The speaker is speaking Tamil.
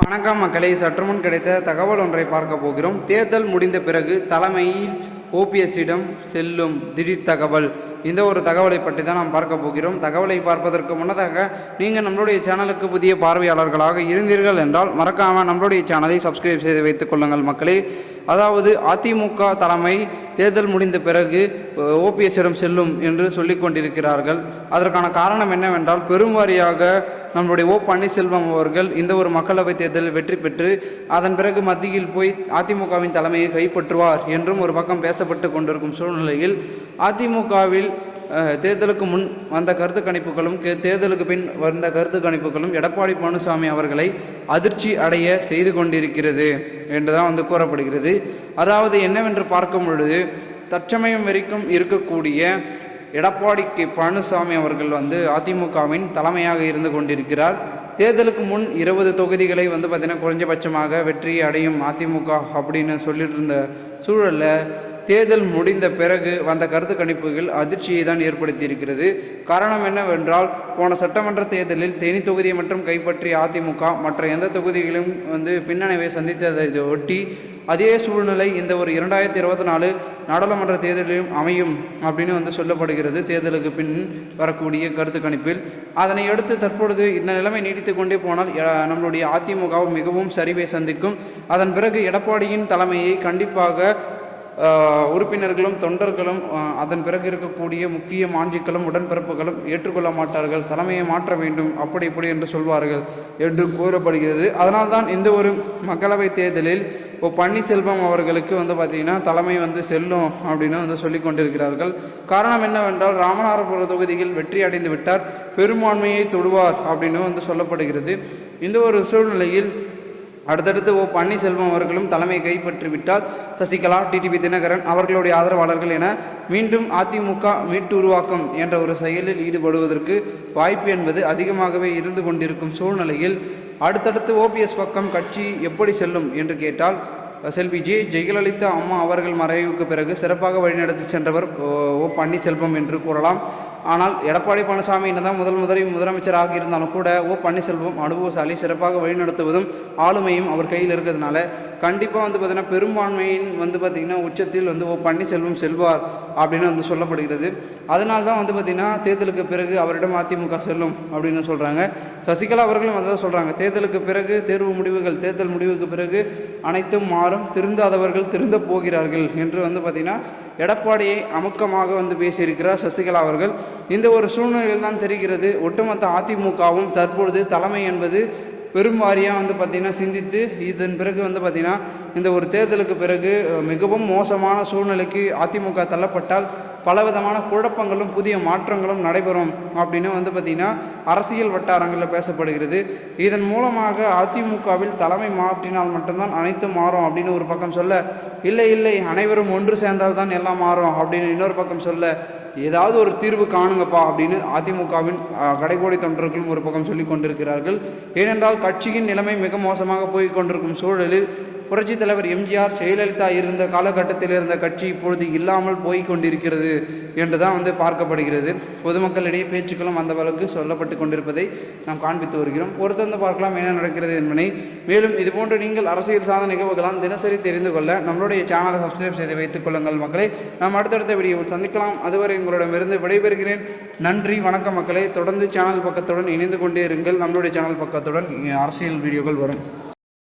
வணக்கம் மக்களை சற்றுமுன் கிடைத்த தகவல் ஒன்றை பார்க்க போகிறோம். தேர்தல் முடிந்த பிறகு தலைமையில் ஓபிஎஸ்ஸிடம் செல்லும் திடீர் தகவல். இந்த ஒரு தகவலை பற்றி தான் நாம் பார்க்க போகிறோம். தகவலை பார்ப்பதற்கு முன்னதாக நீங்கள் நம்மளுடைய சேனலுக்கு புதிய பார்வையாளர்களாக இருந்தீர்கள் என்றால் மறக்காமல் நம்மளுடைய சேனலை சப்ஸ்கிரைப் செய்து வைத்துக் கொள்ளுங்கள் மக்களே. அதாவது அதிமுக தலைமை தேர்தல் முடிந்த பிறகு ஓபிஎஸ்ஸிடம் செல்லும் என்று சொல்லிக் கொண்டிருக்கிறார்கள். அதற்கான காரணம் என்னவென்றால் பெருவாரியாக நம்முடைய ஓ பன்னீர்செல்வம் அவர்கள் இந்த ஒரு மக்களவைத் தேர்தலில் வெற்றி பெற்று அதன் பிறகு மத்தியில் போய் அதிமுகவின் தலைமையை கைப்பற்றுவார் என்றும் ஒரு பக்கம் பேசப்பட்டு கொண்டிருக்கும் சூழ்நிலையில் அதிமுகவில் தேர்தலுக்கு முன் வந்த கருத்து கணிப்புகளும் கே- தேர்தலுக்கு பின் வந்த கருத்து கணிப்புகளும் எடப்பாடி பழனிசாமி அவர்களை அதிர்ச்சி அடைய செய்து கொண்டிருக்கிறது என்றுதான் வந்து கூறப்படுகிறது. அதாவது என்னவென்று பார்க்கும் பொழுது தற்சமயம் வரைக்கும் இருக்கக்கூடிய எடப்பாடி கே பழனிசாமி அவர்கள் வந்து அதிமுகவின் தலைமையாக இருந்து கொண்டிருக்கிறார். தேர்தலுக்கு முன் இருபது தொகுதிகளை வந்து பார்த்திங்கன்னா குறைஞ்சபட்சமாக வெற்றி அடையும் அதிமுக அப்படின்னு சொல்லிட்டு இருந்த சூழலில் தேர்தல் முடிந்த பிறகு வந்த கருத்து கணிப்புகள் அதிர்ச்சியை தான் ஏற்படுத்தியிருக்கிறது. காரணம் என்னவென்றால் போன சட்டமன்ற தேர்தலில் தேனி தொகுதியை மட்டும் கைப்பற்றிய அதிமுக மற்ற எந்த தொகுதிகளும் வந்து பின்னடைவை சந்தித்ததை ஒட்டி அதே சூழ்நிலை இந்த ஒரு இரண்டாயிரத்தி இருபத்தி நாலு நாடாளுமன்ற தேர்தலிலும் அமையும் அப்படின்னு வந்து சொல்லப்படுகிறது. தேர்தலுக்கு பின் வரக்கூடிய கருத்து கணிப்பில். அதனை அடுத்து தற்பொழுது இந்த நிலைமை நீடித்து கொண்டே போனால் நம்மளுடைய அதிமுகவும் மிகவும் சரிவை சந்திக்கும். அதன் பிறகு எடப்பாடியின் தலைமையை கண்டிப்பாக உறுப்பினர்களும் தொண்டர்களும் அதன் பிறகு இருக்கக்கூடிய முக்கிய மாஞ்சிக்களும் உடன்பிறப்புகளும் ஏற்றுக்கொள்ள மாட்டார்கள். தலைமையை மாற்ற வேண்டும். அப்படி இப்படி என்று சொல்வார்கள் என்று கூறப்படுகிறது. அதனால்தான் இந்த ஒரு மக்களவைத் தேர்தலில் இப்போ பன்னீர்செல்வம் அவர்களுக்கு வந்து பார்த்திங்கன்னா தலைமை வந்து செல்லும் அப்படின்னு வந்து சொல்லி கொண்டிருக்கிறார்கள். காரணம் என்னவென்றால் ராமநாதபுரம் தொகுதியில் வெற்றி அடைந்து விட்டார். பெரும்பான்மையை தொடுவார் அப்படின்னு வந்து சொல்லப்படுகிறது. இந்த ஒரு சூழ்நிலையில் அடுத்தடுத்து ஓ பன்னீர்செல்வம் அவர்களும் தலைமை கைப்பற்றிவிட்டால் சசிகலா டிடிபி தினகரன் அவர்களுடைய ஆதரவாளர்கள் என மீண்டும் அதிமுக மீட்டுருவாக்கம் என்ற ஒரு செயலில் ஈடுபடுவதற்கு வாய்ப்பு என்பது அதிகமாகவே இருந்து கொண்டிருக்கும் சூழ்நிலையில் அடுத்தடுத்து ஓபிஎஸ் பக்கம் கட்சி எப்படி செல்லும் என்று கேட்டால் செல்வி ஜே ஜெயலலிதா அம்மா அவர்கள் மறைவுக்கு பிறகு சிறப்பாக வழிநடத்தி சென்றவர் ஓ ஓ பன்னீர்செல்வம் என்று கூறலாம். ஆனால் எடப்பாடி பழனிசாமி என்னதான் முதல் முதலில் முதலமைச்சராக இருந்தாலும் கூட ஓ பன்னீர்செல்வம் அனுபவசாலி சிறப்பாக வழிநடத்துவதும் ஆளுமையும் அவர் கையில் இருக்கிறதுனால கண்டிப்பாக வந்து பார்த்திங்கன்னா பெரும்பான்மையின் வந்து பார்த்திங்கன்னா உச்சத்தில் வந்து ஓ பன்னீர்செல்வம் செல்வார் அப்படின்னு வந்து சொல்லப்படுகிறது. அதனால தான் வந்து பார்த்திங்கன்னா தேர்தலுக்கு பிறகு அவரிடம் அதிமுக செல்லும் அப்படின்னு சொல்கிறாங்க சசிகலா அவர்களும் அதை தான் சொல்கிறாங்க தேர்தலுக்கு பிறகு தேர்வு முடிவுகள் தேர்தல் முடிவுக்கு பிறகு அனைத்தும் மாறும். திருந்தாதவர்கள் திருந்த போகிறார்கள் என்று வந்து பார்த்திங்கன்னா எடப்பாடியை அமுக்கமாக வந்து பேசியிருக்கிறார் சசிகலா அவர்கள். இந்த ஒரு சூழ்நிலையில் தான் தெரிகிறது. ஒட்டுமொத்த அதிமுகவும் தற்பொழுது தலைமை என்பது பெரும் வாரியாக வந்து பார்த்திங்கன்னா சிந்தித்து இதன் பிறகு வந்து பார்த்திங்கன்னா இந்த ஒரு தேர்தலுக்கு பிறகு மிகவும் மோசமான சூழ்நிலைக்கு அதிமுக தள்ளப்பட்டால் பலவிதமான குழப்பங்களும் புதிய மாற்றங்களும் நடைபெறும் அப்படின்னு வந்து பார்த்திங்கன்னா அரசியல் வட்டாரங்களில் பேசப்படுகிறது. இதன் மூலமாக அதிமுகவில் தலைமை மாற்றினால் மட்டும்தான் அனைத்தும் மாறும் அப்படின்னு ஒரு பக்கம் சொல்ல இல்லை இல்லை அனைவரும் ஒன்று சேர்ந்தால் தான் எல்லாம் மாறும் அப்படின்னு இன்னொரு பக்கம் சொல்ல ஏதாவது ஒரு தீர்வு காணுங்கப்பா அப்படின்னு அதிமுகவின் அஹ், கடைக்கோடி தொண்டர்களும் ஒரு பக்கம் சொல்லி கொண்டிருக்கிறார்கள் ஏனென்றால் கட்சியின் நிலைமை மிக மோசமாக போய் கொண்டிருக்கும் சூழலில் புரட்சி தலைவர் எம்ஜிஆர் ஜெயலலிதா இருந்த காலகட்டத்தில் இருந்த கட்சி இப்பொழுது இல்லாமல் போய் கொண்டிருக்கிறது என்று தான் வந்து பார்க்கப்படுகிறது. பொதுமக்களிடையே பேச்சுக்களும் அந்த அளவுக்கு சொல்லப்பட்டு கொண்டிருப்பதை நாம் காண்பித்து வருகிறோம். பொறுத்திருந்து பார்க்கலாம் என்ன நடக்கிறது என்பதை மேலும் இதுபோன்று நீங்கள் அரசியல் சாதன நிகழ்வுகளாம் தினசரி தெரிந்து கொள்ள நம்மளுடைய சேனலை சப்ஸ்கிரைப் செய்து வைத்துக் கொள்ளுங்கள் மக்களை. நாம் அடுத்தடுத்த வீடியோவில் சந்திக்கலாம். அதுவரை உங்களிடமிருந்து விடைபெறுகிறேன். நன்றி. வணக்கம் மக்களை. தொடர்ந்து சேனல் பக்கத்துடன் இணைந்து கொண்டே இருங்கள். நம்மளுடைய சேனல் பக்கத்துடன் அரசியல் வீடியோக்கள் வரும்.